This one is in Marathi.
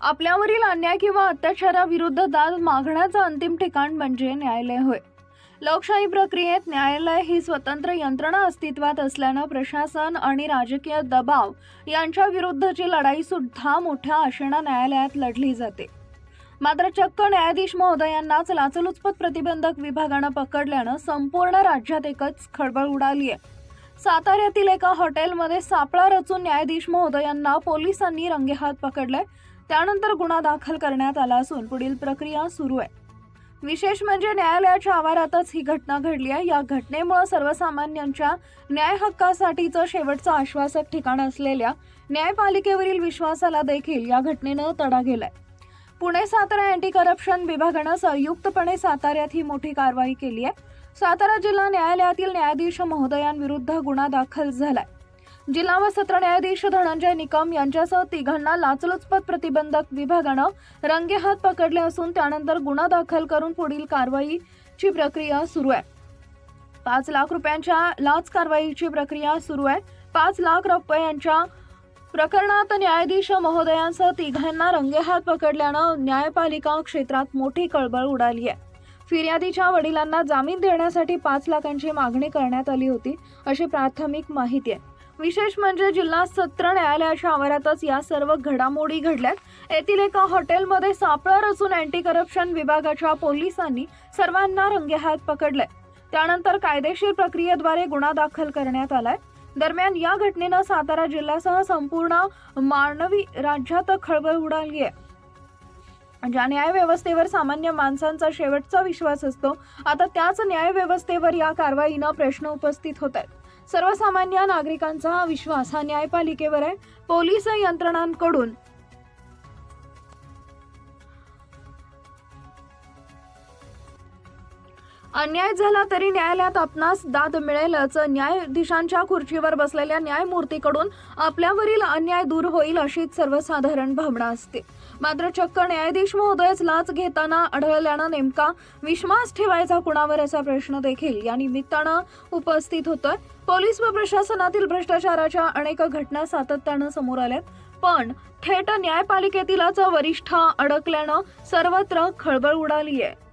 आपल्यावरील अन्याय किंवा अत्याचाराविरुद्ध दाद मागण्याचं अंतिम ठिकाण म्हणजे न्यायालय होय. लोकशाही प्रक्रियेत न्यायालय ही स्वतंत्र यंत्रणा अस्तित्वात असल्यानं प्रशासन आणि राजकीय दबाव यांच्या विरुद्धची लढाई सुद्धा मोठ्या आशेनं न्यायालयात लढली जाते. मात्र चक्क न्यायाधीश महोदयांनाच लाचलुचपत प्रतिबंधक विभागानं पकडल्यानं संपूर्ण राज्यात एकच खळबळ उडाली आहे साताऱ्यातील एका हॉटेलमध्ये सापळा रचून न्यायाधीश महोदयांना पोलिसांनी रंगेहात पकडले त्यानंतर गुन्हा दाखल करण्यात आला असून पुढील प्रक्रिया सुरू आहे. विशेष म्हणजे न्यायालयाच्या आवारातच ही घटना घडली आहे. या घटनेमुळे सर्वसामान्यांच्या न्याय हक्कासाठीचं शेवटचं आश्वासक ठिकाण असलेल्या न्यायपालिकेवरील विश्वासाला देखील या घटनेनं तडा गेलाय. पुणे सातारा अँटी करप्शन विभागानं संयुक्तपणे साताऱ्यात ही मोठी कारवाई केली आहे. सातारा जिल्हा न्यायालयातील न्यायाधीश महोदयांविरुद्ध गुन्हा दाखल झालाय. जिल्हा व सत्र न्यायाधीश धनंजय निकम यांच्यासह तिघांना लाचलुचपत प्रतिबंधक विभागानं रंगेहात पकडले असून त्यानंतर गुन्हा दाखल करून पुढील कारवाईची प्रक्रिया सुरू आहे. पाच लाख रुपयांच्या लाच कारवाईची प्रक्रिया सुरू आहे. पाच लाख रुपयांच्या प्रकरणात न्यायाधीश महोदयांसह तिघांना रंगेहात पकडल्यानं न्यायपालिका क्षेत्रात मोठी कळबळ उडाली आहे. फिर्यादीच्या वडिलांना जामीन देण्यासाठी पाच लाखांची मागणी करण्यात आली होती अशी प्राथमिक माहिती आहे. विशेष म्हणजे जिल्हा सत्र न्यायालयाच्या आवारातच या सर्व घडामोडी घडल्यात. येथील एका हॉटेलमध्ये सापळा रचून अँटी करप्शन विभागाच्या पोलिसांनी सर्वांना रंगेहात पकडले त्यानंतर कायदेशीर प्रक्रियेद्वारे गुन्हा दाखल करण्यात आलाय. दरम्यान या घटनेनं सातारा जिल्ह्यासह संपूर्ण मानवी राज्यात खळबळ उडाली आहे. ज्या न्यायव्यवस्थेवर सामान्य माणसांचा शेवटचा विश्वास असतो आता त्याच न्यायव्यवस्थेवर या कारवाईनं प्रश्न उपस्थित होत आहेत. सर्वसामान्य नागरिकांचा विश्वास हा न्यायपालिकेवर आहे. पोलीस यंत्रणांकडून अन्याय झाला तरी न्यायालयात आपणास दाद मिळेलच. न्यायाधीशांच्या खुर्चीवर बसलेल्या न्यायमूर्तीकडून आपल्यावरील अन्याय दूर होईल अशीच सर्वसाधारण भावना असते. मात्र चक्क न्यायाधीश महोदयच लाच घेताना आढळल्यानं नेमका विश्वास ठेवायचा कुणावर असा प्रश्न देखील या निमित्तानं उपस्थित होतोय. पोलीस व प्रशासनातील भ्रष्टाचाराच्या अनेक घटना सातत्यानं समोर आल्यात. पण थेट न्यायपालिकेतीलच वरिष्ठ अडकल्यानं सर्वत्र खळबळ उडाली आहे